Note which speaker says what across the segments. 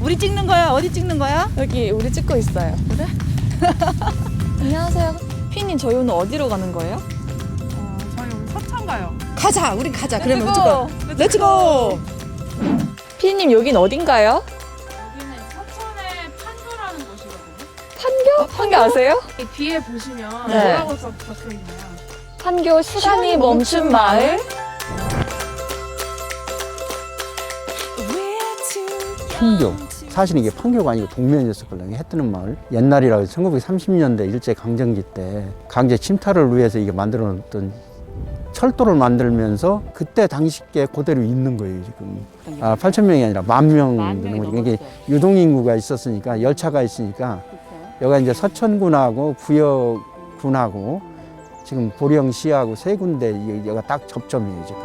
Speaker 1: 우리 찍는 거야? 어디 찍는 거야?
Speaker 2: 여기 우리 찍고 있어요. 그래? 안녕하세요. 피님 저희 오늘 어디로 가는 거예요?
Speaker 1: 어, 저희 오늘 서천 가요.
Speaker 2: 가자. 우린 가자. 그러면! 무조건. 렛츠고. 피님 여긴 어딘가요?
Speaker 3: 여기는 서천의 판교라는 곳이거든요.
Speaker 2: 판교? 판교 아세요?
Speaker 3: 이 뒤에 보시면
Speaker 2: 네.
Speaker 3: 뭐라고 써- 적혀 있나요?
Speaker 2: 판교 시간이 멈춘 마을.
Speaker 4: 판교. 사실은 이게 판교가 아니고 동면이었을걸요. 해 뜨는 마을. 옛날이라고 1930년대 일제 강점기 때 강제 침탈을 위해서 이게 만들어 놓던 철도를 만들면서 그때 당시께 그대로 있는 거예요, 지금. 아, 8천 명이 아니라 만명 되는 거죠. 이게 유동 인구가 있었으니까 열차가 있으니까 여기가 이제 서천군하고 부여군하고 지금 보령시하고 세 군데 이- 여기가 딱 접점이에요, 지금.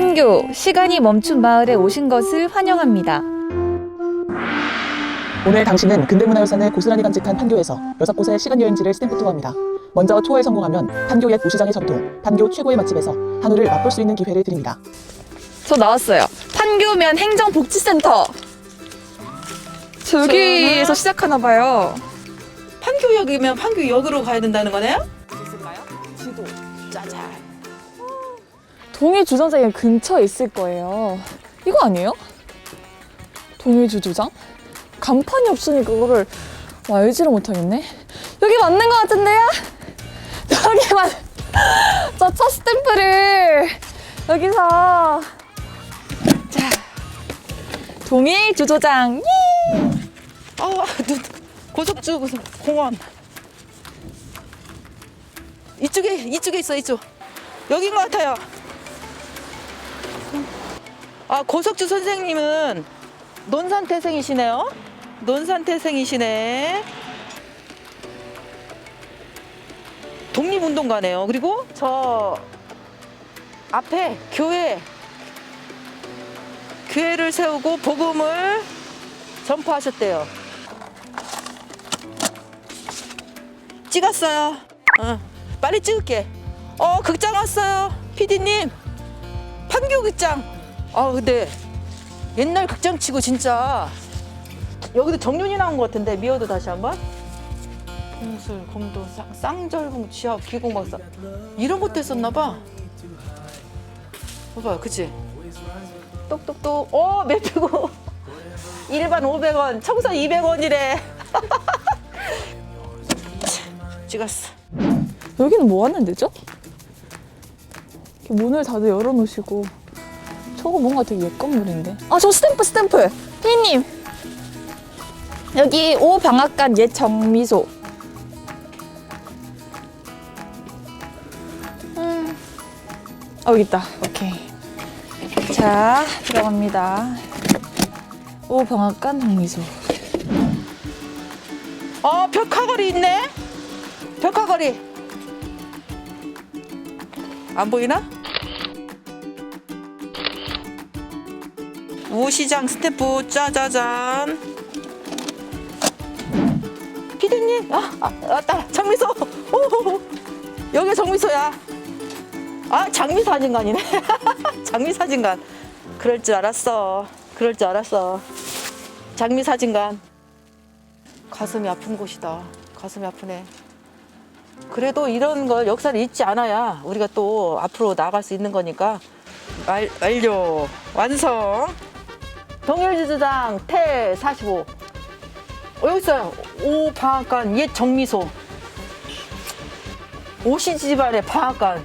Speaker 2: 판교 시간이 멈춘 마을에 오신 것을 환영합니다.
Speaker 5: 오늘 당신은 근대문화유산을 고스란히 간직한 판교에서 여섯 곳의 시간 여행지를 스탬프 투어합니다. 먼저 투어에 성공하면 판교 옛 우시장의 전통, 판교 최고의 맛집에서 한우를 맛볼 수 있는 기회를 드립니다.
Speaker 2: 저 나왔어요. 판교면 행정복지센터. 저기에서 시작하나 봐요.
Speaker 1: 판교역이면 판교역으로 가야 된다는 거네요?
Speaker 2: 동해 주정장이 근처에 있을 거예요. 이거 아니에요? 동해 주주장? 간판이 없으니까 그거를 와, 알지를 못하겠네. 여기 맞는 것 같은데요? 여기만 저첫 스탬프를 여기서 자 동해 주조장 예!
Speaker 1: 아, 눈, 고속주 공원. 이쪽에 이쪽에 있어 이쪽. 여긴 것 같아요. 아 고석주 선생님은 논산 태생이시네요. 논산 태생이시네. 독립운동가네요. 그리고 저 앞에 교회 교회를 세우고 복음을 전파하셨대요. 찍었어요. 어, 빨리 찍을게. 어, 극장 왔어요. 피디님. 판교 극장. 아, 근데 옛날 극장 치고 진짜 여기도 정윤이 나온 것 같은데 미워도 다시 한번. 공술, 검도, 쌍, 쌍절봉, 지압, 기공박사 이런 것도 했었나 봐. 봐봐요, 그치? 똑똑똑. 어, 매트고. 일반 500원, 청소 200원이래. 찍었어.
Speaker 2: 여기는 뭐 하는 데죠? 이렇게 문을 다들 열어놓으시고 저거 뭔가 되게 옛 건물인데 아 저 스탬프 스탬프 피디님 여기 오방앗간 옛 정미소 음. 어 여기 있다 오케이 자 들어갑니다 오방앗간 정미소
Speaker 1: 어, 벽화거리 있네. 벽화거리. 안 보이나? 우시장 스태프 짜자잔. 피디님, 아, 아 왔다. 장미소. 오, 여기 정미소야. 아, 장미 사진관이네. 장미 사진관. 그럴 줄 알았어. 그럴 줄 알았어. 장미 사진관. 가슴이 아픈 곳이다. 가슴이 아프네. 그래도 이런 걸 역사를 잊지 않아야 우리가 또 앞으로 나아갈 수 있는 거니까 완, 완료 완성 동일주주장 태 45. 어, 여기 있어요. 오 방앗간 옛 정미소. 오시 집안의 방앗간.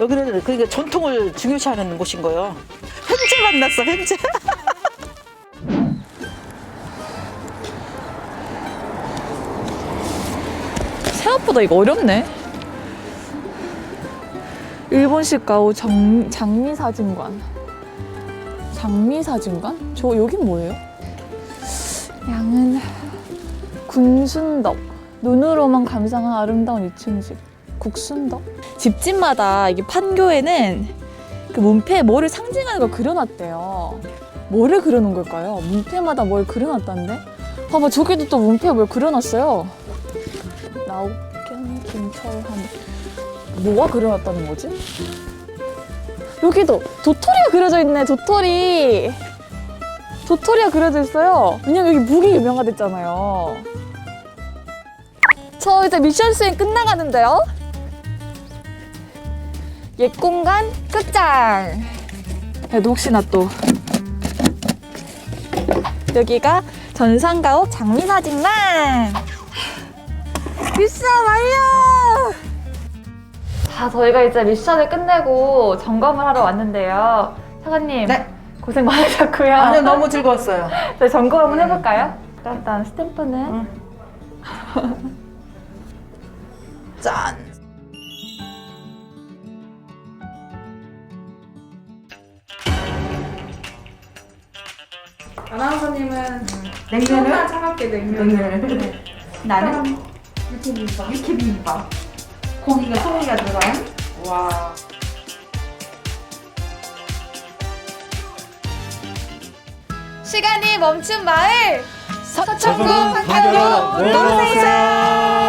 Speaker 1: 여기는 그러니까 전통을 중요시하는 곳인 거예요. 햄제 만났어 햄제.
Speaker 2: 생각보다 이거 어렵네. 일본식 가오 정, 장미사진관. 장미사진관? 저 여긴 뭐예요? 양은 군순덕. 눈으로만 감상한 아름다운 2층 집. 국순덕. 집집마다 이게 판교에는 그 문패에 뭐를 상징하는 걸 그려놨대요. 뭐를 그려놓은 걸까요? 문패마다 뭘 그려놨다는데? 봐봐 저기도 또 문패에 뭘 그려놨어요. 나옥견 김철한 뭐가 그려놨다는 거지? 여기도 도토리가 그려져 있네, 도토리. 도토리가 그려져 있어요. 왜냐면 여기 무기 유명하댔잖아요. 저 이제 미션 수행 끝나가는데요. 옛 공간 끝장. 그래도 혹시나 또 여기가 전산가옥 장미사진관. 미션 완료! 자, 저희가 이제 미션을 끝내고 점검을 하러 왔는데요. 사관님.
Speaker 1: 네.
Speaker 2: 고생 많으셨고요.
Speaker 1: 아니요 너무 즐거웠어요.
Speaker 2: 저희 점검 한번 해볼까요? 일단 스탬프는
Speaker 1: 짠.
Speaker 3: 아나운서님은
Speaker 1: 냉면을
Speaker 3: 차갑게 냉면을
Speaker 1: 냉면을 나는
Speaker 3: 육회비빔밥.
Speaker 1: 육회비빔밥. 고기가 소고기가 들어간 와.
Speaker 2: 시간이 멈춘 마을 서천구
Speaker 4: 판교
Speaker 2: 판교 놀러오세요.